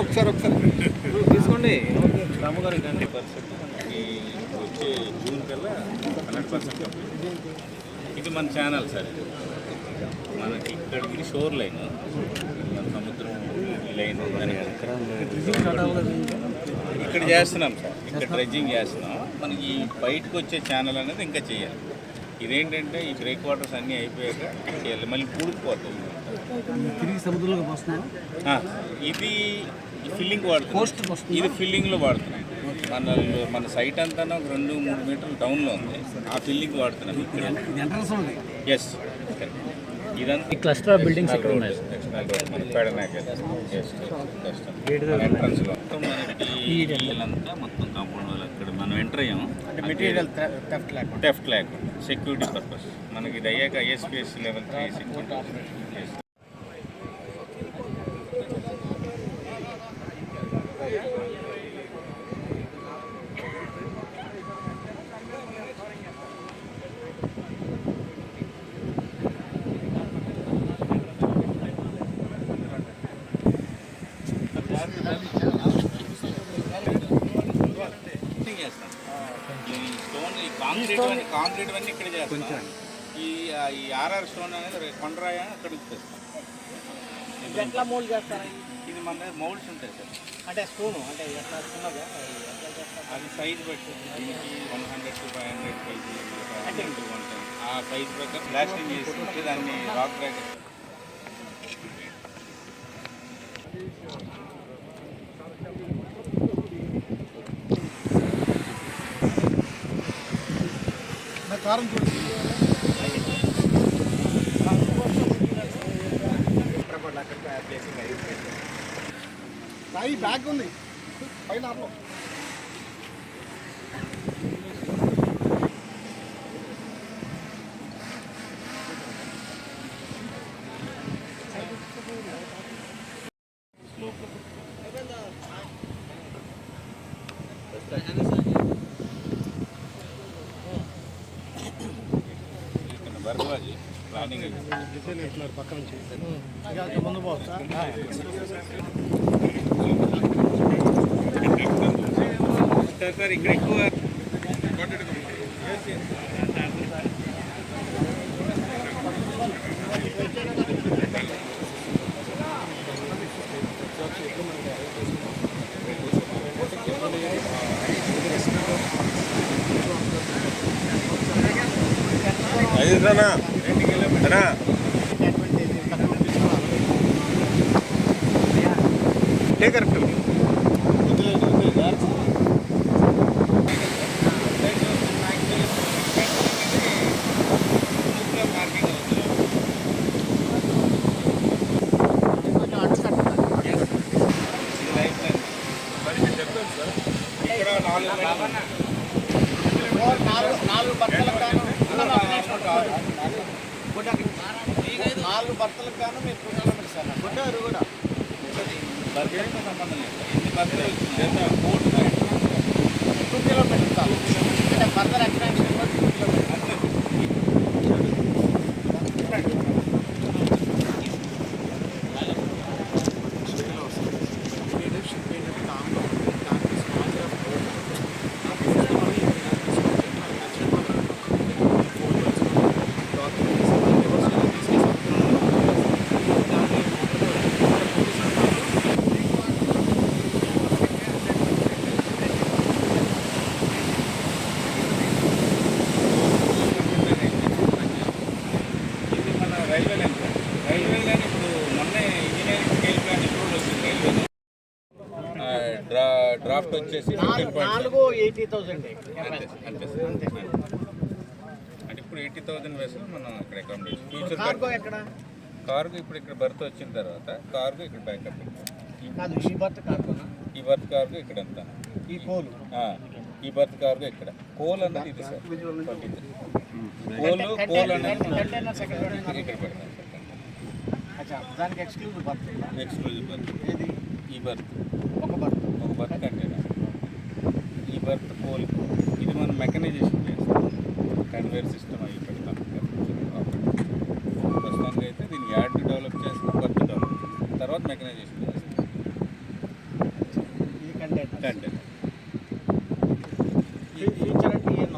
ఒకసారి ఒకసారి. తీసుకోండి. ట్వంటీ పర్సెంట్ ఈ వచ్చే జూన్ కల్లా హండ్రెడ్ పర్సెంట్ ఇది మన ఛానల్ సార్. మనకి ఇక్కడికి షోర్ లైన్ మన సముద్రం లైన్ ఇక్కడ చేస్తున్నాం సార్. ఇక్కడ డ్రెడ్జింగ్ చేస్తున్నాం. మనకి ఈ బయటకు వచ్చే ఛానల్ అనేది ఇంకా చేయాలి. ఇదేంటంటే ఈ బ్రేక్ వాటర్స్ అన్నీ అయిపోయాక చేయాలి మళ్ళీ పూడుకుపోతుంది తిరిగి సముద్రంలోకి వస్తున్నాను ఆ, ఇది ఫిల్లింగ్ వాడుతున్నాం ఇది ఫిల్లింగ్లో వాడుతున్నాం మన మన సైట్ అంతా ఒక రెండు మూడు మీటర్లు డౌన్లో ఉంది. ఆ ఫిల్లింగ్ వాడుతున్నాం ఇక్కడ. ఇది ఎంట్రన్స్ ఉంది. ఎస్ ఇదంతా క్లస్టర్ ఆఫ్ బిల్డింగ్స్ ఇక్కడ ఉన్నాయి? నేషనల్ రోడ్ మన పేడనాక ఎస్ ఎంట్రన్స్లో మొత్తం మనకి ఇల్లంతా మొత్తం కాంపౌండ్ వాళ్ళు అక్కడ మనం ఎంటర్ అయ్యాము మెటీరియల్ థెఫ్ట్ లేకుండా టెఫ్ట్ లేకుండా సెక్యూరిటీ పర్పస్ మనకి ఇది అయ్యాక ISPS level three security fitting Stone concrete అన్ని ఇక్కడ చేస్తాం. ఈ ఈ ఆర్ఆర్ స్టోన్ అనేది కొండరాయ అక్కడ తెస్తాం. ఎట్లా మోల్డ్ చేస్తారా? ఇది మన మౌల్డ్స్ ఉంటాయి సార్. అంటే స్టోన్ అంటే ఎట్లా చిన్నగా అది సైజ్ బట్టి దీనికి one hundred to five hundred KG hundred to one ten ఆ సైజ్ ప్రకారం ప్లాస్టింగ్ చేసి దాన్ని రాక్ బ్రాకెట్ కారం చూడండి బ్యాగ్ ఉంది. పైన పక్క నుంచి ముందు పోవచ్చా సార్ ఇక్కడ ఎక్కువ ఐదునా అనా ఏ కరెక్ట్ పార్కింగ్ అవుతుంది ఇది లైఫ్ లైన్ ఇక్కడ నాలుగు నాలుగు నాలుగు బట్టలకు గాను నాలుగు బట్టలకు గాను మీరు సార్ కొట్టారు కూడా. సంబంధం లేదు. ఎన్ని కోర్టు టూ కిలోమీటర్స్ చాలు. అంటే ఎక్స్పాన్షన్ కూడా టూ కిలోమీటర్స్ ఇది మన railway line sir. Railway line ఇప్పుడు మొన్నే ఇంజనీరింగ్ స్కేల్ ప్లాన్ ఇప్పుడు వచ్చింది రైల్వే లైన్. ఆ, డ్రా డ్రాఫ్ట్ వచ్చేసి నాలుగు ఎయిటీ థౌసండ్ అంటే ఇప్పుడు ఎయిటీ థౌసండ్ వేసులు మనం ఇక్కడ అకామిడేషన్ ఫ్యూచర్ కార్గో ఎక్కడ? కార్గో ఇప్పుడు ఇక్కడ బర్త్ వచ్చిన తర్వాత కార్గో ఇక్కడ బ్యాకప్ ఈ బర్త్ కార్గోనా ఈ బర్త్ కార్గో ఇక్కడ అంతా ఈ కోలు ఈ బర్త్ కార్గో ఇక్కడ. కోల్ అన్నది ఇది సార్. కోల్ కోల్ పెడుతున్నారు? ఇక్కడ పెడతాం దానికి ఎక్స్క్లూజివ్ బర్త్? ఎక్స్క్లూజివ్ బర్త్ ఏది? ఈ బర్త్ ఒక బర్త్ ఒక బర్త్ ఈ బర్త్ కోల్ ఇది మనం మెకనైజేషన్ చేస్తాం. కన్వేర్ సిస్టమ్ అవి పెడతాం. ప్రస్తుతానికి అయితే దీన్ని యాడ్ డెవలప్ చేస్తాం బర్త్ డెవలప్ చేస్తాం. మెకనైజేషన్ ఈ కంటెంట్ ఫీచర్ అంటే ఏం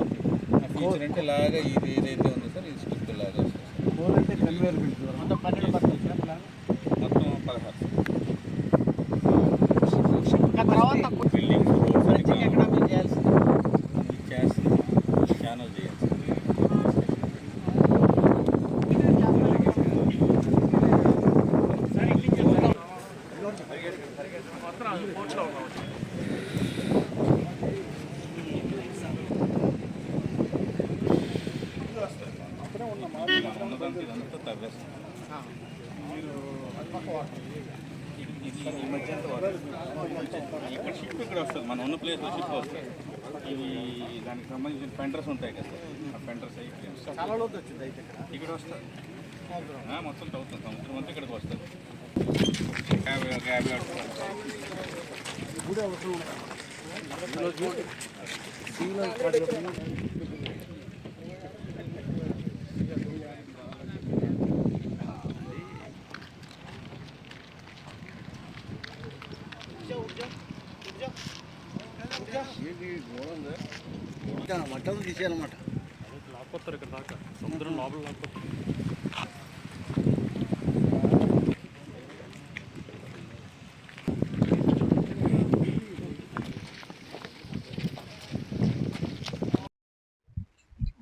ఫీచర్ అంటే లాగా ఇది ఏదైతే ఉందో సార్ ఇది స్టిక్ లాగా వస్తుంది. అంటే కన్వేర్ బిల్ట్ మొత్తం పన్నెండు బట్టలు సార్ ప్లాన్ మొత్తం పదహారు ఇంకా తర్వాత బిల్డింగ్స్ రోడ్స్ బ్రిడ్జింగ్ ఎక్కడ మీరు చేయాల్సింది చేస్తుంది ఛానల్ చేయాలి ఉన్నదానికి ఇదంతా తవ్వేస్తాం ఈ మధ్య ఇక్కడ షిఫ్ట్ ఇక్కడ వస్తుంది మనం ఉన్న ప్లేస్లో షిఫ్ట్ వస్తుంది ఇవి దానికి సంబంధించిన పెంటర్స్ ఉంటాయి కదా సార్ ఆ పెంటర్స్ అయ్యి చాలా లోతు వచ్చింది అయితే ఇక్కడ వస్తుంది మొత్తం తవ్వుతుంది సముద్రం అంతా ఇక్కడికి వస్తుంది యాభై ఒక యాభై అడుగులు గుడి అనమాట. లాక్కొస్తారు ఇక్కడ దాకా సముద్రం లోపల లాక్కొస్తారు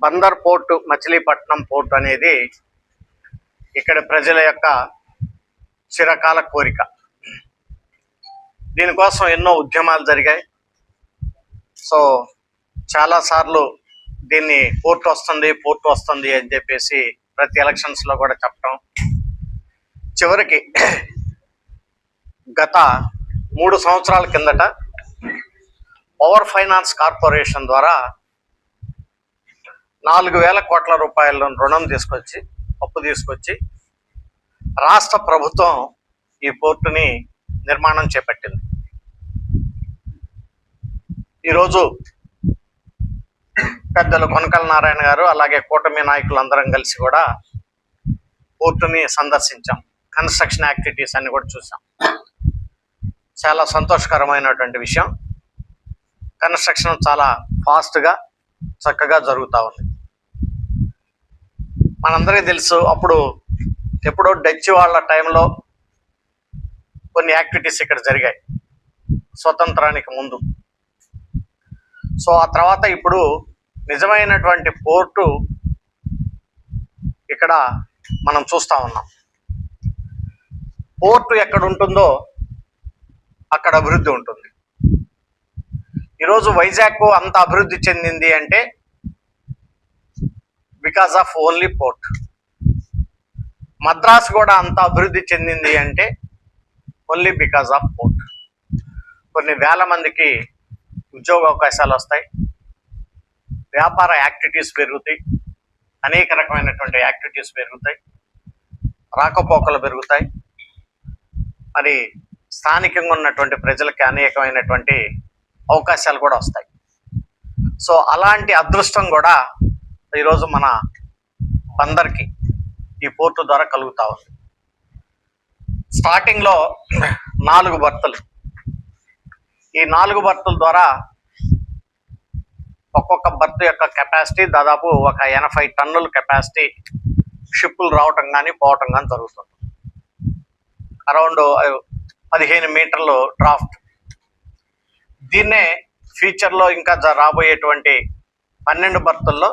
బందర్ పోర్టు మచిలీపట్నం పోర్టు అనేది ఇక్కడ ప్రజల యొక్క చిరకాల కోరిక. దీనికోసం ఎన్నో ఉద్యమాలు జరిగాయి. సో చాలాసార్లు దీన్ని పోర్ట్ వస్తుంది పోర్టు వస్తుంది అని చెప్పేసి ప్రతి ఎలక్షన్స్లో కూడా చెప్పడం చివరికి గత మూడు సంవత్సరాల కిందట పవర్ ఫైనాన్స్ కార్పొరేషన్ ద్వారా నాలుగు వేల కోట్ల రూపాయల రుణం తీసుకొచ్చి అప్పు తీసుకొచ్చి రాష్ట్ర ప్రభుత్వం ఈ పోర్టుని నిర్మాణం చేపట్టింది. ఈరోజు పెద్దలు కొనకల నారాయణ గారు అలాగే కూటమి నాయకులందరం కలిసి కూడా పోర్టుని సందర్శించాం. కన్స్ట్రక్షన్ యాక్టివిటీస్ అన్ని కూడా చూసాం. చాలా సంతోషకరమైనటువంటి విషయం. కన్స్ట్రక్షన్ చాలా ఫాస్ట్గా చక్కగా జరుగుతూ ఉంది. మనందరికీ తెలుసు అప్పుడు ఎప్పుడో డచ్ వాళ్ళ టైంలో కొన్ని యాక్టివిటీస్ ఇక్కడ జరిగాయి. స్వతంత్రానికి ముందు. సో ఆ తర్వాత ఇప్పుడు నిజమైనటువంటి పోర్టు ఇక్కడ మనం చూస్తా ఉన్నాం. పోర్టు ఎక్కడ ఉంటుందో అక్కడ అభివృద్ధి ఉంటుంది. ఈరోజు వైజాగ్ అంత అభివృద్ధి చెందింది అంటే because of only port Madras కూడా అంత అభివృద్ధి చెందింది అంటే ఓన్లీ బికాస్ ఆఫ్ పోర్ట్ కొన్ని వేల మందికి ఉద్యోగ అవకాశాలు వస్తాయి. వ్యాపార యాక్టివిటీస్ పెరుగుతాయి. అనేక రకమైనటువంటి యాక్టివిటీస్ పెరుగుతాయి. రాకపోకలు పెరుగుతాయి. మరి స్థానికంగా ఉన్నటువంటి ప్రజలకి అనేకమైనటువంటి అవకాశాలు కూడా వస్తాయి. సో అలాంటి అదృష్టం కూడా ఈరోజు మన బందర్కి ఈ పోర్టు ద్వారా కలుగుతా ఉంది. స్టార్టింగ్లో నాలుగు భర్తలు. ఈ నాలుగు భర్తల ద్వారా ఒక్కొక్క బర్త్ యొక్క కెపాసిటీ దాదాపు ఒక ఎనభై టన్నుల కెపాసిటీ షిప్పులు రావటం కానీ పోవటం కానీ జరుగుతుంది. అరౌండ్ పదిహేను మీటర్లు డ్రాఫ్ట్. దీన్నే ఫ్యూచర్లో ఇంకా రాబోయేటువంటి పన్నెండు బర్తుల్లో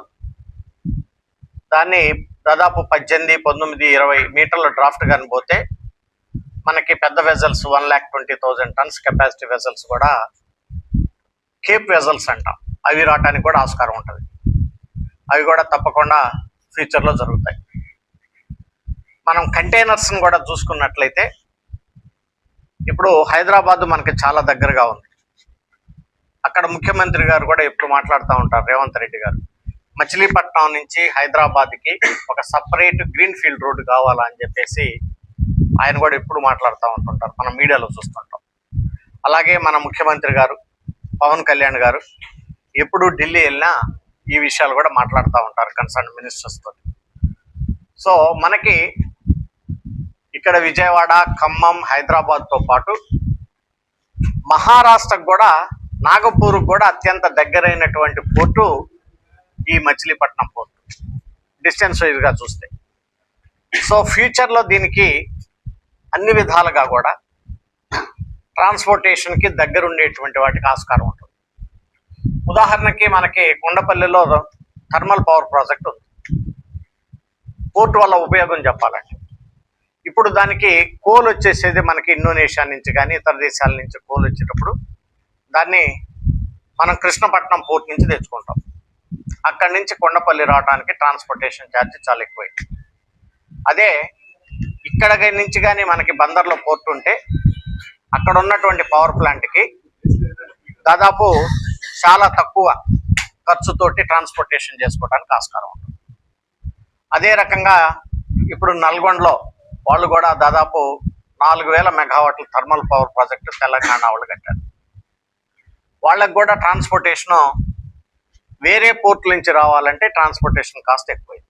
దాన్ని దాదాపు పద్దెనిమిది పంతొమ్మిది ఇరవై మీటర్ల డ్రాఫ్ట్ కానీ పోతే మనకి పెద్ద vessels one lakh twenty thousand tons capacity vessels కూడా కేప్ వెజల్స్ అంటాం. అవి రావటానికి కూడా ఆస్కారం ఉంటుంది. అవి కూడా తప్పకుండా ఫ్యూచర్లో జరుగుతాయి. మనం కంటైనర్స్ని కూడా చూసుకున్నట్లయితే ఇప్పుడు హైదరాబాద్ మనకి చాలా దగ్గరగా ఉంది. అక్కడ ముఖ్యమంత్రి గారు కూడా ఎప్పుడు మాట్లాడుతూ ఉంటారు రేవంత్ రెడ్డి గారు. మచిలీపట్నం నుంచి హైదరాబాద్కి ఒక సపరేట్ గ్రీన్ ఫీల్డ్ రోడ్డు కావాలా అని చెప్పేసి ఆయన కూడా ఎప్పుడు మాట్లాడుతూ ఉంటుంటారు. మనం మీడియాలో చూస్తుంటాం. అలాగే మన ముఖ్యమంత్రి గారు పవన్ కళ్యాణ్ గారు ఎప్పుడు ఢిల్లీ వెళ్ళినా ఈ విషయాలు కూడా మాట్లాడుతూ ఉంటారు కన్సర్న్ మినిస్టర్స్ సో మనకి ఇక్కడ విజయవాడ ఖమ్మం హైదరాబాద్తో పాటు మహారాష్ట్రకు కూడా నాగపూర్ కూడా అత్యంత దగ్గరైనటువంటి పోర్టు ఈ మచిలీపట్నం పోర్టు. డిస్టెన్స్ వైజ్గా చూస్తే. సో ఫ్యూచర్లో దీనికి అన్ని విధాలుగా కూడా ట్రాన్స్పోర్టేషన్కి దగ్గరుండేటువంటి వాటికి ఆస్కారం ఉంటుంది. ఉదాహరణకి మనకి కొండపల్లిలో థర్మల్ పవర్ ప్రాజెక్ట్ ఉంది. పోర్టు వల్ల ఉపయోగం చెప్పాలంటే ఇప్పుడు దానికి కోల్ వచ్చేసేది మనకి ఇండోనేషియా నుంచి కానీ ఇతర దేశాల నుంచి కోల్ వచ్చేటప్పుడు దాన్ని మనం కృష్ణపట్నం పోర్ట్ నుంచి తెచ్చుకుంటాం. అక్కడి నుంచి కొండపల్లి రావడానికి ట్రాన్స్పోర్టేషన్ ఛార్జ్ చాలా ఎక్కువైంది. అదే ఇక్కడ నుంచి కానీ మనకి బందర్లో పోర్ట్ ఉంటే అక్కడ ఉన్నటువంటి పవర్ ప్లాంట్కి దాదాపు చాలా తక్కువ ఖర్చుతోటి ట్రాన్స్పోర్టేషన్ చేసుకోవడానికి ఆస్కారం ఉంటుంది. అదే రకంగా ఇప్పుడు నల్గొండలో వాళ్ళు కూడా దాదాపు నాలుగు వేల మెగావాట్ల థర్మల్ పవర్ ప్రాజెక్టు తెలంగాణ వాళ్ళు కట్టారు. వాళ్ళకు కూడా ట్రాన్స్పోర్టేషను వేరే పోర్టుల నుంచి రావాలంటే ట్రాన్స్పోర్టేషన్ కాస్ట్ ఎక్కువైంది.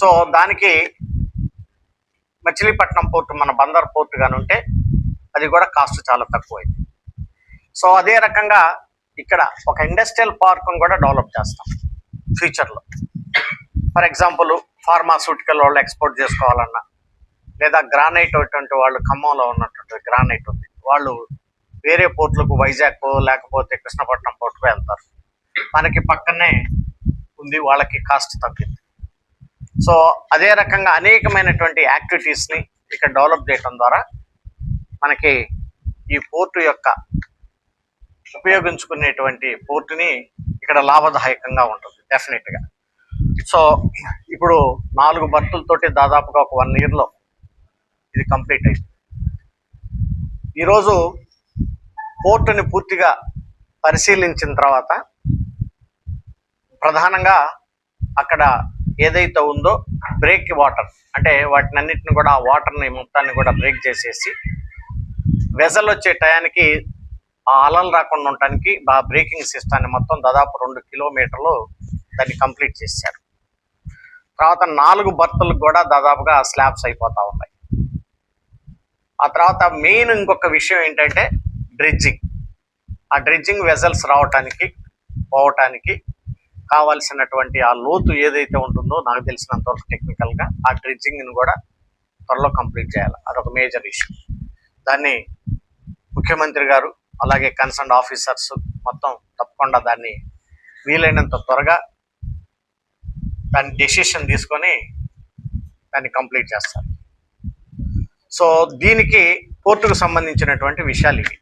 సో దానికి మచిలీపట్నం పోర్టు మన బందర్ పోర్టు కానీ ఉంటే అది కూడా కాస్ట్ చాలా తక్కువైంది. సో అదే రకంగా ఇక్కడ ఒక ఇండస్ట్రియల్ పార్క్ను కూడా డెవలప్ చేస్తాం ఫ్యూచర్లో ఫర్ ఎగ్జాంపుల్ ఫార్మాస్యూటికల్ వాళ్ళు ఎక్స్పోర్ట్ చేసుకోవాలన్నా లేదా గ్రానైట్ అటువంటి వాళ్ళు ఖమ్మంలో ఉన్నటువంటి గ్రానైట్ ఉంది. వాళ్ళు వేరే పోర్టులకు వైజాగ్ లేకపోతే కృష్ణపట్నం పోర్టుకు వెళ్తారు. మనకి పక్కనే ఉంది వాళ్ళకి కాస్ట్ తగ్గింది. సో అదే రకంగా అనేకమైనటువంటి యాక్టివిటీస్ని ఇక్కడ డెవలప్ చేయడం ద్వారా మనకి ఈ పోర్టు యొక్క ఉపయోగించుకునేటువంటి పోర్టుని ఇక్కడ లాభదాయకంగా ఉంటుంది డెఫినెట్గా సో ఇప్పుడు నాలుగు బర్తులతోటి దాదాపుగా ఒక వన్ ఇయర్లో ఇది కంప్లీట్ అయింది. ఈరోజు పోర్టుని పూర్తిగా పరిశీలించిన తర్వాత ప్రధానంగా అక్కడ ఏదైతే ఉందో బ్రేక్ వాటర్ అంటే వాటిని అన్నిటిని కూడా ఆ వాటర్ని మొత్తాన్ని కూడా బ్రేక్ చేసేసి వెజల్ వచ్చే టయానికి ఆ అలలు రాకుండా ఉండటానికి ఆ బ్రేకింగ్ సిస్టాన్ని మొత్తం దాదాపు రెండు కిలోమీటర్లు దాన్ని కంప్లీట్ చేశారు. తర్వాత నాలుగు బర్తులకు కూడా దాదాపుగా స్లాబ్స్ అయిపోతా ఉన్నాయి. ఆ తర్వాత మెయిన్ ఇంకొక విషయం ఏంటంటే డ్రెడ్జింగ్. ఆ డ్రెడ్జింగ్ వెజల్స్ రావటానికి పోవటానికి కావాల్సినటువంటి ఆ లోతు ఏదైతే ఉంటుందో నాకు తెలిసినంతవరకు టెక్నికల్గా ఆ డ్రెడ్జింగ్ని కూడా త్వరలో కంప్లీట్ చేయాలి. అదొక మేజర్ ఇష్యూ దాన్ని ముఖ్యమంత్రి గారు అలాగే కన్సర్న్ ఆఫీసర్స్ మొత్తం తప్పకుండా దాన్ని వీలైనంత త్వరగా దాని డెసిషన్ తీసుకొని దాన్ని కంప్లీట్ చేస్తారు. సో దీనికి కోర్టుకు సంబంధించినటువంటి విషయాలు ఇవి.